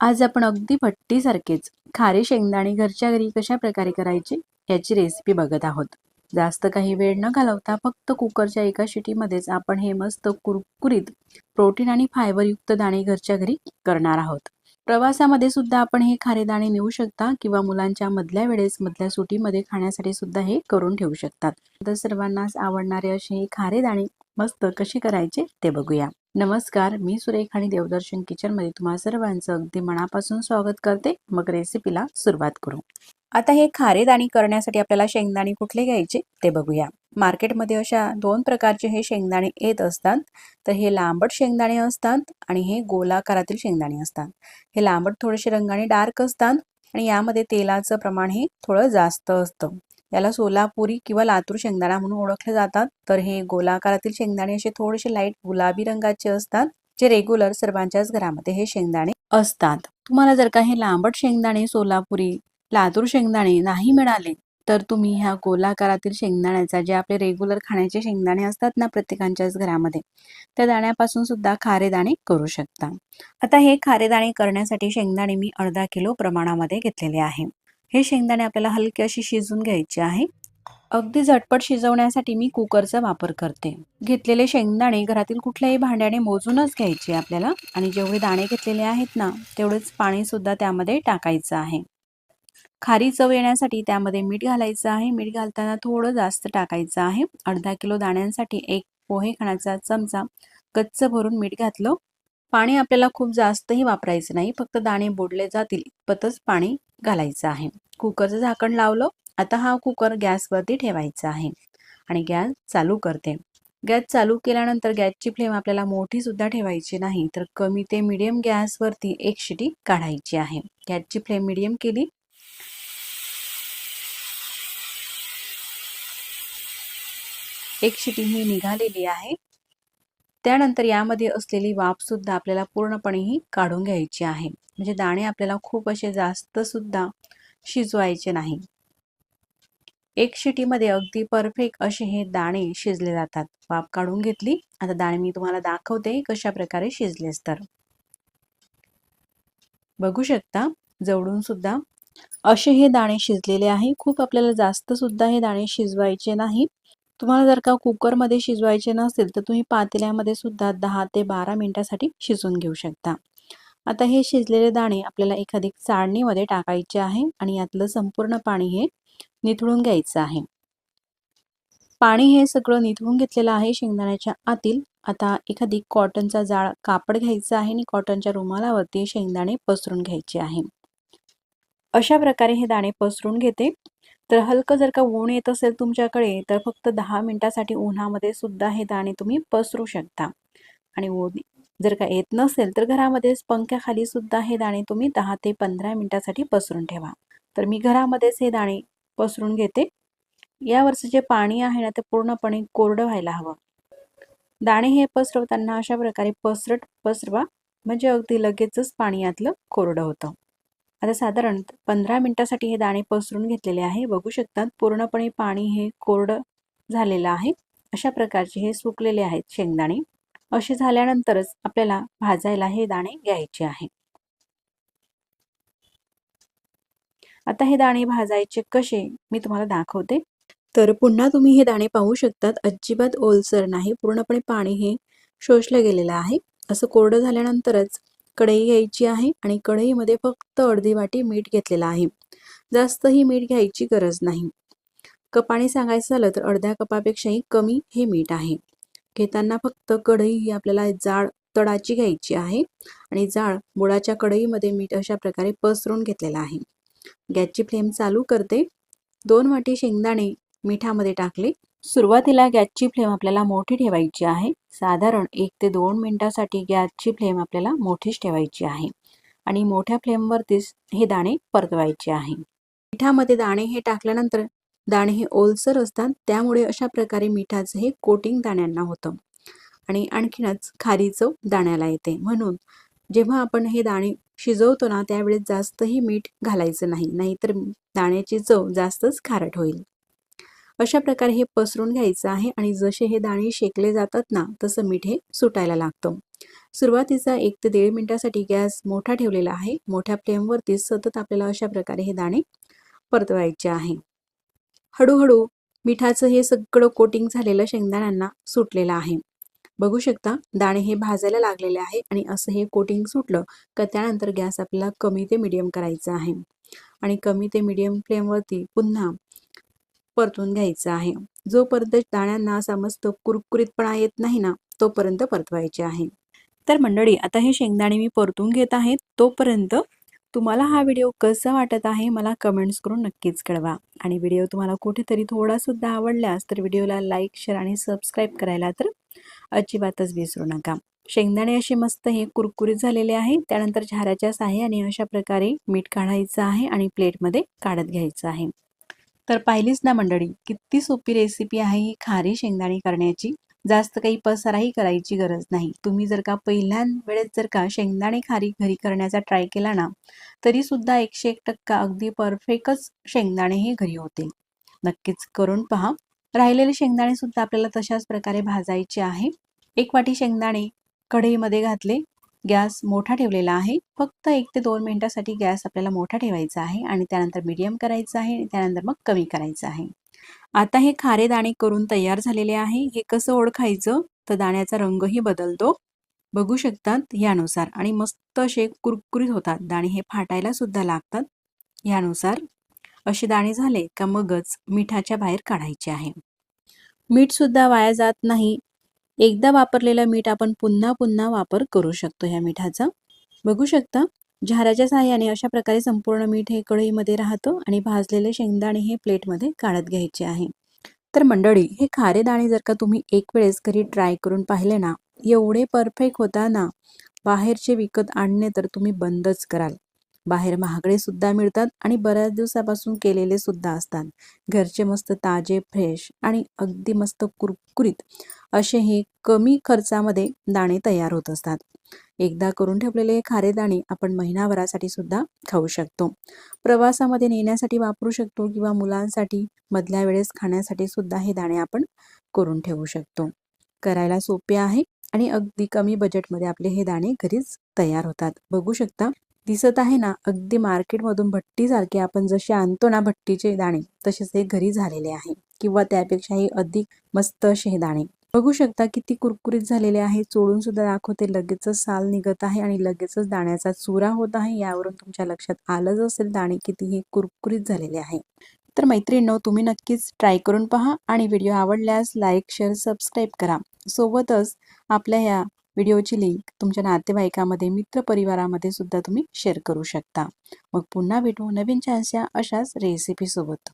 आज आपण अगदी भट्टीसारखेच खारे शेंगदाणे घरच्या घरी कशा प्रकारे करायचे याची रेसिपी बघत आहोत. जास्त काही वेळ न घालवता फक्त कुकरच्या एका शिटीमध्येच आपण हे मस्त कुरकुरीत प्रोटीन आणि फायबरयुक्त दाणे घरच्या घरी करणार आहोत. प्रवासामध्ये सुद्धा आपण हे खारे दाणे नेऊ शकता किंवा मुलांच्या मधल्या वेळेस मधल्या सुटीमध्ये खाण्यासाठी सुद्धा हे करून ठेवू शकतात. तर सर्वांनाच आवडणारे असे हे खारे दाणे मस्त कसे करायचे ते बघूया. नमस्कार मी सुरेख आणि देवदर्शन किचनमध्ये तुम्हा सर्वांचं अगदी मनापासून स्वागत करते. मग रेसिपीला सुरुवात करू. आता हे खारेदाणी करण्यासाठी आपल्याला शेंगदाणे कुठले घ्यायचे ते बघूया. मार्केटमध्ये अशा दोन प्रकारचे हे शेंगदाणे येत असतात. तर हे लांबट शेंगदाणे असतात आणि हे गोलाकारातील शेंगदाणे असतात. हे लांबट थोडेसे रंगाने डार्क असतात आणि यामध्ये तेलाचं प्रमाण हे थोडं जास्त असतं. याला सोलापुरी किंवा लातूर शेंगदाणा म्हणून ओळखले जातात. तर हे गोलाकारातील शेंगदाणे असे थोडेसे लाइट गुलाबी रंगाचे असतात जे रेग्युलर सर्वांच्याच घरामध्ये हे शेंगदाणे असतात. तुम्हाला जर का हे लांबट शेंगदाणे सोलापुरी लातूर शेंगदाणे नाही मिळाले तर तुम्ही ह्या गोलाकारातील शेंगदाण्याचा जे आपले रेग्युलर खाण्याचे शेंगदाणे असतात ना प्रत्येकांच्याच घरामध्ये त्या दाण्यापासून सुद्धा खारे दाणे करू शकता. आता हे खारे दाणे करण्यासाठी शेंगदाणे मी अर्धा किलो प्रमाणामध्ये घेतलेले आहे. हे शेंगदाणे आपल्याला हलके अशी शिजून घ्यायचे आहे. अगदी झटपट शिजवण्यासाठी मी कुकरचा वापर करते. घेतलेले शेंगदाणे घरातील कुठल्याही भांड्याने मोजूनच घ्यायचे आपल्याला आणि जेवढे दाणे घेतलेले आहेत ना तेवढेच पाणी सुद्धा त्यामध्ये टाकायचं आहे. खारी चव येण्यासाठी त्यामध्ये मीठ घालायचं आहे. मीठ घालताना थोडं जास्त टाकायचं आहे. अर्धा किलो दाण्यांसाठी एक पोहे खाण्याचा चमचा गच्च भरून मीठ घातलं. पाणी आपल्याला खूप जास्तही वापरायचं नाही. फक्त दाणे बोडले जातील. इतपतच पाणी घालायचं आहे. कुकरचं झाकण लावलं. आता हा कुकर गॅसवरती ठेवायचा आहे. आणि गॅस चालू करते. गॅस चालू केल्यानंतर गॅसची फ्लेम आपल्याला मोठी सुद्धा ठेवायची नाही तर कमी ते मिडियम गॅसवरती एक शिटी काढायची आहे. गॅसची फ्लेम मिडियम केली. एक शिटी ही निघालेली आहे. त्यानंतर यामध्ये असलेली वाफ सुद्धा आपल्याला पूर्णपणे ही काढून घ्यायची आहे. म्हणजे दाणे आपल्याला खूप असे जास्त सुद्धा शिजवायचे नाही. एक शिटीमध्ये अगदी परफेक्ट असे हे दाणे शिजले जातात. वाफ काढून घेतली. आता दाणे मी तुम्हाला दाखवते कशा प्रकारे शिजलेस तर. बघू शकता जवळून सुद्धा असे हे दाणे शिजलेले आहे. खूप आपल्याला जास्त सुद्धा हे दाणे शिजवायचे नाही. तुम्हाला जर का कुकरमध्ये शिजवायचे नसेल तर तुम्ही पातेल्यामध्ये सुद्धा दहा ते बारा मिनिटासाठी शिजवून घेऊ शकता. आता हे शिजलेले दाणे आपल्याला एखादी चाळणीमध्ये टाकायचे आहे आणि यातलं संपूर्ण पाणी हे निथळून घ्यायचं आहे. पाणी हे सगळं निथळून घेतलेलं आहे शेंगदाण्याच्या आतील. आता एखादी कॉटनचा जाळ कापड घ्यायचा आहे आणि कॉटनच्या रुमालावरती शेंगदाणे पसरून घ्यायचे आहे. अशा प्रकारे हे दाणे पसरून घेते. तर हलकं जर का ऊन येत असेल तुमच्याकडे तर फक्त दहा मिनिटासाठी उन्हामध्ये सुद्धा हे दाणे तुम्ही पसरू शकता. आणि ऊन जर का येत नसेल तर घरामध्येच पंख्याखाली सुद्धा हे दाणे तुम्ही दहा ते पंधरा मिनिटासाठी पसरून ठेवा. तर मी घरामध्येच हे दाणे पसरून घेते. यावरचं जे पाणी आहे ना ते पूर्णपणे कोरडं व्हायला हवं. दाणे हे पसरवताना अशा प्रकारे पसरट पसरवा म्हणजे अगदी लगेचच पाणी यातलं कोरडं होतं. आता साधारण पंधरा मिनिटासाठी हे दाणे पसरून घेतलेले आहे. बघू शकतात पूर्णपणे पाणी हे कोरडं झालेलं आहे. अशा प्रकारचे हे सुकलेले आहेत शेंगदाणे. असे झाल्यानंतरच आपल्याला भाजायला हे दाणे घ्यायचे आहे. आता हे दाणे भाजायचे कसे मी तुम्हाला दाखवते. तर पुन्हा तुम्ही हे दाणे पाहू शकतात. अजिबात ओलसर नाही. पूर्णपणे पाणी हे शोषलं गेलेलं आहे. असं कोरडं झाल्यानंतरच कढई घ्यायची आहे आणि कढईमध्ये फक्त अर्धी वाटी मीठ घेतलेलं आहे. जास्तही मीठ घ्यायची गरज नाही. कपाने सांगायचं झालं तर अर्ध्या कपापेक्षाही कमी हे मीठ आहे. घेताना फक्त कढई ही आपल्याला जाड तडाची घ्यायची आहे आणि जाळ मुळाच्या कढईमध्ये मीठ अशा प्रकारे पसरून घेतलेलं आहे. गॅसची फ्लेम चालू करते. दोन वाटी शेंगदाणे मिठामध्ये टाकले. सुरुवातीला गॅसची फ्लेम आपल्याला मोठी ठेवायची आहे. साधारण एक ते दोन मिनिटासाठी गॅसची फ्लेम आपल्याला मोठीच ठेवायची आहे. आणि मोठ्या फ्लेमवरतीच हे दाणे परतवायचे आहे. मिठामध्ये दाणे हे टाकल्यानंतर दाणे हे ओलसर असतात. त्यामुळे अशा प्रकारे मिठाचं हे कोटिंग दाण्यांना होतं. आणि आणखीनच खारी चव दाण्याला येते. म्हणून जेव्हा आपण हे दाणे शिजवतो ना त्यावेळेस जास्तही मीठ घालायचं नाही. नाहीतर दाण्याची चव जास्तच खारट होईल. अशा प्रकारे हे पसरून घ्यायचं आहे आणि जसे हे दाणे शेकले जातात ना तसं मीठ हे सुटायला लागतं. सुरुवातीचा एक ते दीड मिनिटासाठी गॅस मोठा ठेवलेला आहे. मोठ्या फ्लेमवरती सतत आपल्याला अशा प्रकारे हे दाणे परतवायचे आहे. हळूहळू मिठाचं हे सगळं कोटिंग झालेलं शेंगदाण्यांना सुटलेलं आहे. बघू शकता दाणे हे भाजायला लागलेले आहे आणि असं हे कोटिंग सुटलं का त्यानंतर गॅस आपल्याला कमी ते मिडियम करायचा आहे. आणि कमी ते मिडियम फ्लेमवरती पुन्हा परतून घ्यायचं आहे. जोपर्यंत दाण्यांना असा मस्त कुरकुरीतपणा येत नाही ना तोपर्यंत परतवायचे आहे. तर मंडळी आता हे शेंगदाणे मी परतून घेत आहे. तोपर्यंत तुम्हाला हा व्हिडिओ कसा वाटत आहे मला कमेंट्स करून नक्कीच कळवा. आणि व्हिडिओ तुम्हाला कुठेतरी थोडासुद्धा आवडल्यास तर व्हिडिओला लाईक शेअर आणि सबस्क्राईब करायला तर अजिबातच विसरू नका. शेंगदाणे असे मस्त हे कुरकुरीत झालेले आहे. त्यानंतर झाऱ्याच्या साह्याने अशा प्रकारे मीठ काढायचं आहे आणि प्लेटमध्ये काढत घ्यायचं आहे. तर पाहिलीच ना मंडळी किती सोपी रेसिपी आहे ही खारी शेंगदाणे करण्याची. जास्त काही पसाराही करायची गरज नाही. तुम्ही जर का पहिल्या वेळेस जर का शेंगदाणे खारी घरी करण्याचा ट्राय केला ना तरी सुद्धा एकशे एक टक्का अगदी परफेक्टच शेंगदाणे हे घरी होतील. नक्कीच करून पहा. राहिलेले शेंगदाणे सुद्धा आपल्याला तशाच प्रकारे भाजायचे आहे. एक वाटी शेंगदाणे कढईमध्ये घातले. गॅस मोठा ठेवलेला आहे. फक्त एक ते दोन मिनिटासाठी गॅस आपल्याला मोठा ठेवायचा आहे आणि त्यानंतर मीडियम करायचं आहे आणि त्यानंतर मग कमी करायचं आहे. आता हे खारे दाणे करून तयार झालेले आहे. हे कसं ओळखायचं? तर दाण्याचा रंगही बदलतो. बघू शकतात यानुसार. आणि मस्त असे कुरकुरीत होतात. दाणे हे फाटायला सुद्धा लागतात. यानुसार असे दाणे झाले का मगच मिठाच्या बाहेर काढायचे आहे. मीठ सुद्धा वाया जात नाही. एकदा वापरलेलं मीठ आपण पुन्हा पुन्हा वापर करू शकतो ह्या मिठाचा. बघू शकता झाराच्या सहाय्याने अशा प्रकारे संपूर्ण मीठ हे कढईमध्ये राहतो आणि भाजलेले शेंगदाणे हे प्लेटमध्ये काढत घ्यायचे आहे. तर मंडळी हे खारे दाणे जर का तुम्ही एक वेळेस घरी ट्राय करून पाहिले ना एवढे परफेक्ट होता ना बाहेरचे विकत आणणे तर तुम्ही बंदच कराल. बाहेर महागडे सुद्धा मिळतात आणि बऱ्याच दिवसापासून केलेले सुद्धा असतात. घरचे मस्त ताजे फ्रेश आणि अगदी मस्त कुरकुरीत असे हे कमी खर्चामध्ये दाणे तयार होत असतात. एकदा करून ठेवलेले हे खारे दाणे आपण महिनाभरासाठी सुद्धा खाऊ शकतो. प्रवासामध्ये नेण्यासाठी वापरू शकतो किंवा मुलांसाठी मधल्या वेळेस खाण्यासाठी सुद्धा हे दाणे आपण करून ठेवू शकतो. करायला सोपे आहे आणि अगदी कमी बजेटमध्ये आपले हे दाणे घरीच तयार होतात. बघू शकता दिसत आहे ना अगदी मार्केटमधून भट्टीसारखे आपण जसे आणतो ना भट्टीचे दाणे तसेच हे घरी झालेले आहे किंवा त्यापेक्षाही अधिक मस्त असे हे दाणे. बघू शकता किती कुरकुरीत झालेले आहे चोळून सुद्धा दाखवते लगेचच साल निघत आहे आणि लगेचच दाण्याचा चुरा होत आहे यावरून तुमच्या लक्षात आलंच असेल दाणे किती हे कुरकुरीत झालेले आहे. तर मैत्रिणींनो तुम्ही नक्कीच ट्राय करून पहा आणि व्हिडिओ आवडल्यास लाईक शेअर सबस्क्राईब करा. सोबतच आपल्या या व्हिडिओची लिंक तुमच्या नातेवाईकामध्ये मित्रपरिवारामध्ये सुद्धा तुम्ही शेअर करू शकता. मग पुन्हा भेटू नवीन छानशा अशाच रेसिपीसोबत